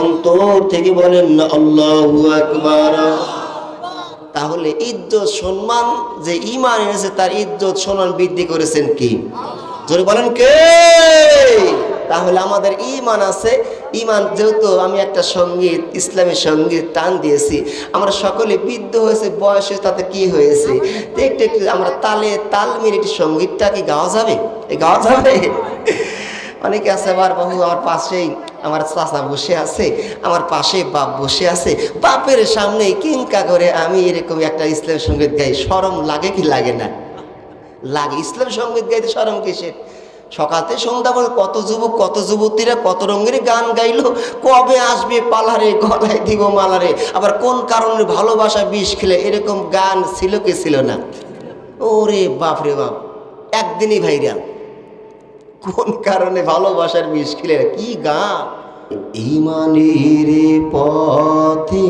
অন্তর থেকে বলেন না আল্লাহু তাহলে ইজ্জত, সম্মান, যে ইমান এনেছে, তার ইজ্জত, সম্মান বৃদ্ধি করেছেন কি? যদি বলেন কে? তাহলে আমাদের ইমান আছে। ইমান যেহেতু আমি একটা সংগীত, ইসলামী সংগীত টান দিয়েছি, আমরা সকলে বৃদ্ধ হয়েছে, বয়সে তাতে কি হয়েছে? একটু একটু আমরা তালে, তাল মিলে একটু সঙ্গীতটা কি গাওয়া যাবে? গাওয়া যাবে? অনেকে আছে, আবার বাবু আমার পাশেই আমার চাচা বসে আছে, আমার পাশে বাপ বসে আছে। বাপের সামনে কিঙ্কা করে আমি এরকম একটা ইসলাম সংগীত গাই সরম লাগে কি লাগে না? লাগে। ইসলাম সংগীত গাইতে সরম কিসের? সকালতে সন্ধ্যা পর্যন্ত কত যুবক, কত যুবতীরা কত রঙের গান গাইলো, কবে আসবে পালারে, গলায় দিব মালারে, আবার কোন কারণে ভালোবাসা বিষ খেলে এরকম গান ছিল কি ছিল না? ওরে বাপরে বাপ, একদিনই ভাইরা কোন কারণে ভালোবাসার মিশকিল কি গান? ইমানের পথে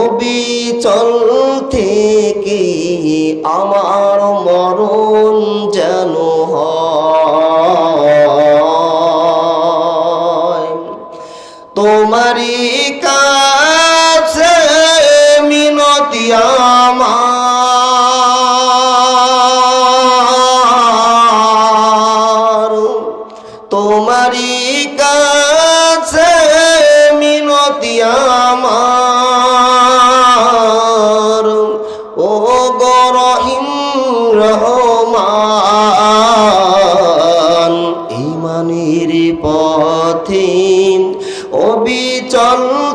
অবিচল থেকে আমার মরণ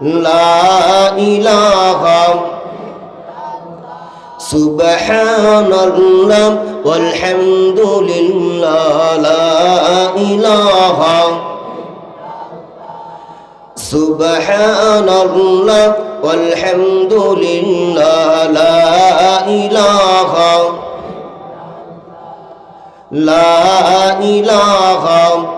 لا إله. سبحان الله والحمد لله لا إله. سبحان الله والحمد لله لا إله. لا إله.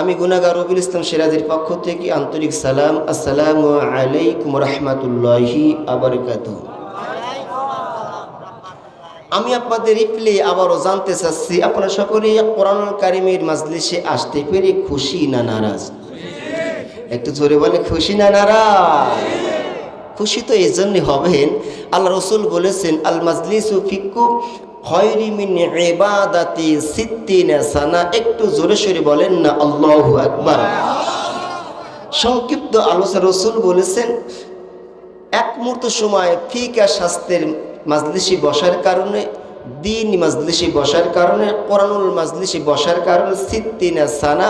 আমি গুনাগার রবিল ইসলাম সিরাজের পক্ষ থেকে আন্তরিক সালাম, আসসালামু আলাইকুম রহমাতুল্লাহি আবরকাতুহ। আমি আপনাদের রিপ্লে আবারও জানতে চাচ্ছি, আপনারা সকলেই কোরআন কারিমের মাজলিসে আসতে পেরে খুশি না নারাজ? একটু জোরে বলে খুশি না নারাজ? খুশি তো এই জন্যই হবেন। আল্লাহ রসুল বলেছেন, আল মাজলিসু ফিক্কু খয়রি মিন ইবাদাতি সিদ্দিনা সানা। একটু জোরে সরে বলেন না, আল্লাহ আকবার। সংক্ষিপ্ত আলোচনা রসুল বলেছেন, এক মুহূর্ত সময় ফিকা স্বাস্থ্যের মাজলিসি বসার কারণে দিন মাজলিসে বসার কারণে, কোরআনুল মাজলিসে বসার কারণে সিদ্দিনা সানা,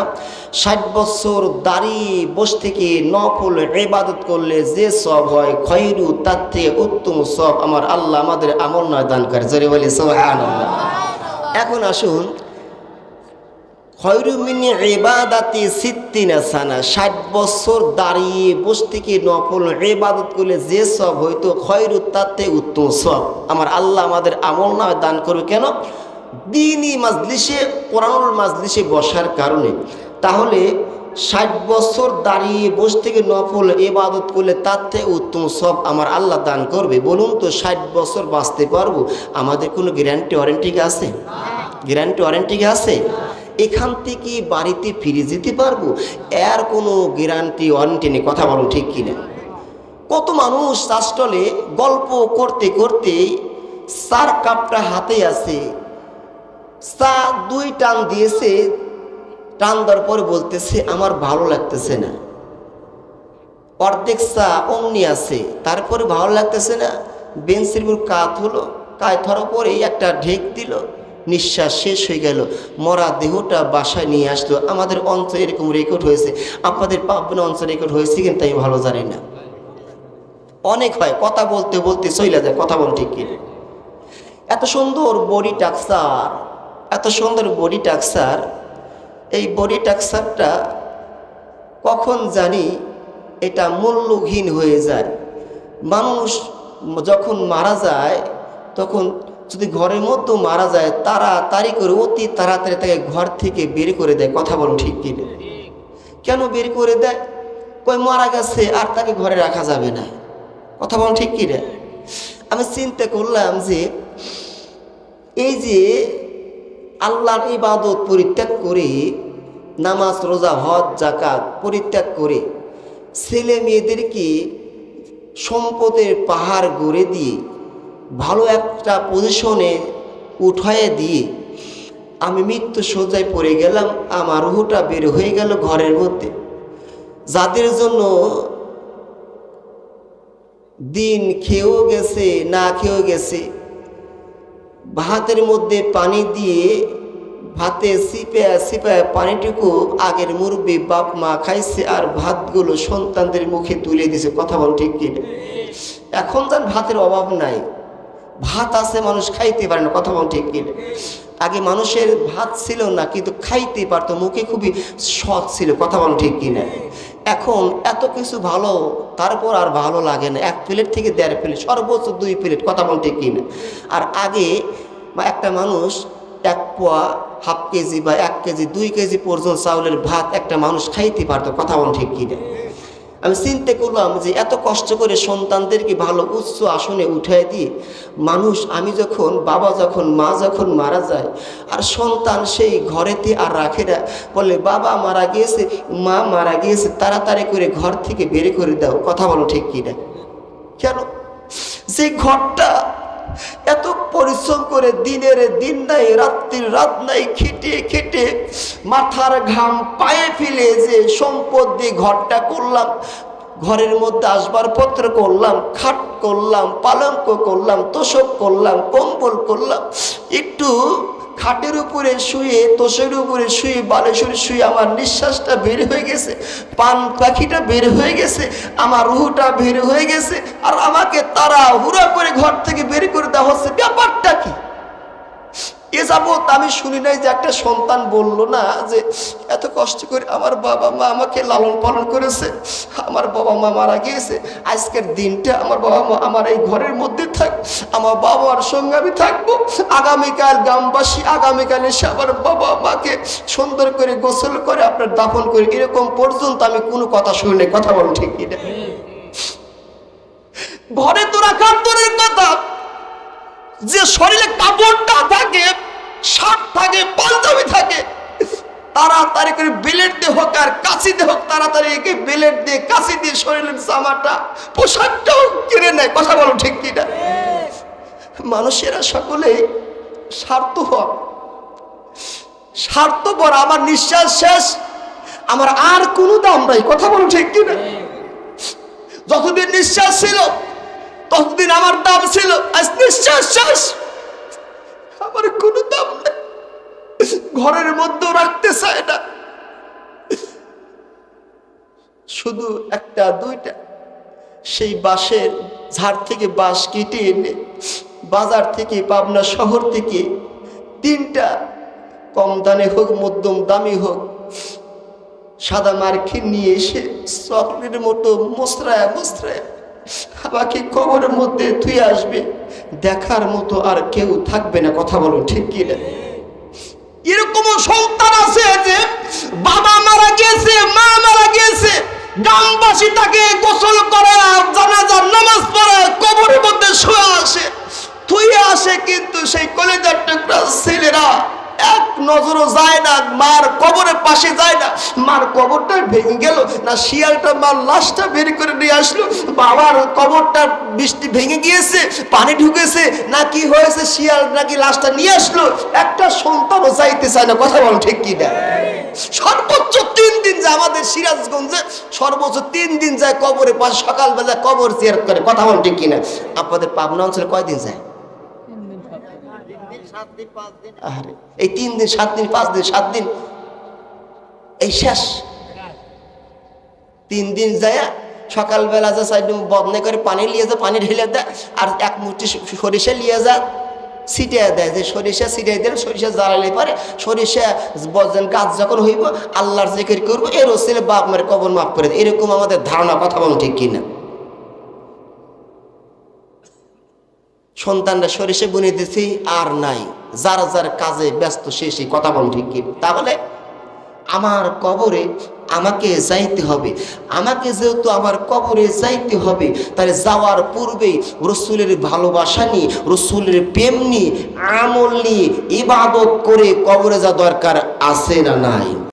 ষাট বছর দাঁড়িয়ে বস থেকে নফল ইবাদত করলে যে সব হয় খৈরু তার থেকে উত্তম সব আমার আল্লাহ আমাদের আমল নয় দান করে জোরে বলি, সুবহানাল্লাহ। এখন আসুন খয়রুমিনী এবাদাতি সিদ্দিনা সানা, ষাট বছর দাঁড়িয়ে বস থেকে নফল এবাদত করলে যে সব হয়তো খয়রু তাতে উত্তম সব। আমার আল্লাহ আমাদের আমল না দান করবে কেন? দিনই মাজলিসে, কোরআনুল মাজলিসে বসার কারণে। তাহলে ষাট বছর দাঁড়িয়ে বস থেকে নফল এবাদত করলে তার থেকে উত্তম সব আমার আল্লাহ দান করবে। বলুন তো, ষাট বছর বাঁচতে পারব? আমাদের কোনো গ্যারান্টি ওয়ারেন্টি আছে? গ্যারান্টি ওয়ারেন্টি আছে? এখান থেকে বাড়িতে ফিরে যেতে পারব? এর কোনো গ্যারান্টি ওয়ারেন্টি কথা বলুন ঠিক কিনা? কত মানুষ চাষটলে গল্প করতে করতে চার কাপটা হাতে আছে চা দুই টান দিয়েছে, টান দেওয়ার পরে বলতেছে, আমার ভালো লাগতেছে না। অর্ধেক চা অমনি আছে তারপরে ভালো লাগতেছে না বেঞ্চের উপর কাত হলো কায় ধরার পরে একটা ঢেক দিল নিঃশ্বাস শেষ হয়ে গেল। মরা দেহটা বাসায় নিয়ে আসলো। আমাদের অঞ্চলে এরকম রেকর্ড হয়েছে। আপনাদের পাবনা অঞ্চলে রেকর্ড হয়েছে কিন্তু আমি ভালো জানি না। অনেক হয়। কথা বলতে বলতে চলে যায়। কথা বল ঠিক কিনা। এত সুন্দর বডি টাক্সার এত সুন্দর বডি টাক্সার এই বডি টাক্সারটা কখন জানি এটা মূল্যহীন হয়ে যায়। মানুষ যখন মারা যায়, তখন যদি ঘরের মধ্যেও মারা যায়, তারা তাড়াতাড়ি করে অতি তাড়াতাড়ি তাকে ঘর থেকে বের করে দেয়। কথা বলুন ঠিক কিনা? কেন বের করে দেয়? কই মারা গেছে আর তাকে ঘরে রাখা যাবে না। কথা বলুন ঠিক কিনা? আমি চিন্তা করলাম যে এই যে আল্লাহর ইবাদত পরিত্যাগ করে, নামাজ, রোজা, হজ জাকাত পরিত্যাগ করে ছেলে মেয়েদেরকে সম্পদের পাহাড় গড়ে দিয়ে ভালো একটা পজিশনে উঠায় দিয়ে আমি মৃত্যু সোজায় পড়ে গেলাম, আমার রুহুটা বের হয়ে গেল ঘরের মধ্যে। যাদের জন্য দিন খেয়েও গেছে, না খেয়েও গেছে। ভাতের মধ্যে পানি দিয়ে ভাতে সিপে সিপে পানিটুকু আগের মুরব্বী বাপ মা খাইছে আর ভাতগুলো সন্তানদের মুখে তুলে দিছে। কথা বল ঠিক কিনা? এখন যান ভাতের অভাব নাই। ভাত আছে, মানুষ খাইতে পারে না, কথা বল ঠিক কিনা আগে মানুষের ভাত ছিল না, কিন্তু খাইতে পারতো, মুখে খুবই সৎ ছিল, কথা বল ঠিক কিনা এখন এত কিছু ভালো, তারপর আর ভালো লাগে না, এক প্লেট থেকে দেড় প্লেট, সর্বোচ্চ দুই প্লেট, কথা বল ঠিক কিনা আর আগে একটা মানুষ এক পোয়া হাফ কেজি বা এক কেজি, দুই কেজি পর্যন্ত চাউলের ভাত একটা মানুষ খাইতে পারতো, কথা বল ঠিক কিনা আমি চিন্তা করলাম যে এত কষ্ট করে সন্তানদেরকে ভালো উচ্চ আসনে উঠাই দিয়ে মানুষ, আমি যখন, বাবা যখন, মা যখন মারা যায়, আর সন্তান সেই ঘরেতে আর রাখে না, বলে বাবা মারা গিয়েছে, মা মারা গিয়েছে, তাড়াতাড়ি করে ঘর থেকে বের করে দাও, কথা বলো ঠিক কিনা? কেন? যে ঘরটা এত পরিশ্রম করে দিনের দিন নাই, রাত্রির রাত নাই, খেটে খেটে মাথার ঘাম পায়ে ফেলে যে সম্পদ দিয়ে ঘরটা করলাম, ঘরের মধ্যে আসবাবপত্র করলাম, খাট করলাম, পালঙ্ক করলাম, তোষক করলাম, কম্বল করলাম, একটু খাটের উপরে শুয়ে, তোষের উপরে শুয়ে বালেশ্বরে শুয়ে আমার নিঃশ্বাসটা বের হয়ে গেছে, পান পাখিটা বের হয়ে গেছে, আমার রুহটা বের হয়ে গেছে, আর আমাকে তারা হুড়া করে ঘর থেকে বের করে দেওয়া হচ্ছে। ব্যাপারটা কি? এ যাবৎ আমি শুনি নাই যে একটা সন্তান বলল না যে এত কষ্ট করে আমার বাবা মা আমাকে লালন পালন করেছে আমার বাবা মা মারা গিয়েছে আজকের দিনটা আমার বাবা মা আমার এই ঘরের মধ্যে থাক আমার বাবার সঙ্গে আমি থাকব আগামীকাল গ্রামবাসী আগামীকাল এসে আমার বাবা মাকে সুন্দর করে গোসল করে আপনার দাফন করে এরকম পর্যন্ত আমি কোনো কথা শুনি নাই। কথা বলুন ঠিক কিনা? ঘরে তো রাখার দূরের কথা। যে শরীরে কাপড়টা থাকে, শার্ট থাকে, পাঞ্জাবি থাকে, তাড়াতাড়ি করে বেলেট দিয়ে হোক আর কাশি দিয়ে হোক, তাড়াতাড়ি একে বেলেট দিয়ে কাশি দিয়ে শরীরের জামাটা, পোশাকটাও কিনে নেয়। কথা বলো ঠিক কিনা? মানুষেরা সকলে স্বার্থ স্বার্থপর। স্বার্থপর, আমার নিঃশ্বাস শেষ। আমার আর কোনো দাম নাই। কথা বলো ঠিক কিনা? যতদিন নিঃশ্বাস ছিল ততদিন আমার দাম ছিল, আজ নিঃশ্বাস শেষ। আমার কোনো দাম নেই। ঘরের মধ্যেও রাখতে চায় না। শুধু একটা, দুইটা। সেই বাঁশের ঝাড় থেকে বাঁশ কেটে এনে বাজার থেকে, পাবনা শহর থেকে তিনটা, কম দামে হোক, মধ্যম দামি হোক, সাদা মার্কিন নিয়ে এসে চকলেটের মতো মোসরায় মোসরায় আমাকে কবরের মধ্যে তুই আসবে। দেখার মতো আর কেউ থাকবে না, কথা বলো ঠিক কি না? এরকমও সন্তান আছে যে বাবা মারা গিয়েছে মা মারা গিয়েছে গ্রামবাসী তাকে গোসল করে জানাজার নামাজ পড়ে, কবরের মধ্যে শুয়ে আসে। তুই আসে কিন্তু সেই কলেজার টুকরা ছেলেরা নজরও যায় না, মার কবরের পাশে যায় না। মার কবরটা ভেঙে গেল, না শিয়ালটা, মার লাশটা বের করে নিয়ে আসলো। বাবার কবরটা বৃষ্টি ভেঙে গিয়েছে, পানি ঢুকেছে, না কি হয়েছে শিয়াল নাকি লাশটা নিয়ে আসলো। একটা সন্তানও যাইতে চায় না, কথা বল ঠিক কি না সর্বোচ্চ তিন দিন যায় আমাদের সিরাজগঞ্জে, সর্বোচ্চ তিন দিন যায় কবরে পাশে সকালবেলা কবর চেয়ার করে, কথা বল ঠিক কিনা? আপনাদের পাবনা অঞ্চলে কয়দিন যায়? এই তিন দিন, সাত দিন, পাঁচ দিন, সাত দিন। এই শেষ। তিন দিন যায় সকালবেলা যা সাইড বদনে করে পানি লিয়ে যা, পানি ঢেলে দেয় আর এক মুঠি সরিষা লিয়ে যা, ছিটিয়ে দেয় যে সরিষা ছিটিয়ে দিলে সরিষা জ্বালালে পারে সরিষা বজন গাছ যখন হইব, আল্লাহর জিকির করব এর ওসিলে বাপ কবর মাফ করে এরকম আমাদের ধারণা, কথা বলুন ঠিক কিনা? সন্তানরা সরিষে বুনে দিছি, আর নাই। যার যার কাজে ব্যস্ত শেষই কথা বলুন, ঠিক তাহলে আমার কবরে আমাকে যাইতে হবে। আমাকে যেহেতু আমার কবরে যাইতে হবে, তাহলে যাওয়ার পূর্বেই রসুলের ভালোবাসা নিয়ে, রসুলের প্রেম নিয়ে, আমল নিয়ে, ইবাদত করে কবরে যা দরকার আছে না নাই?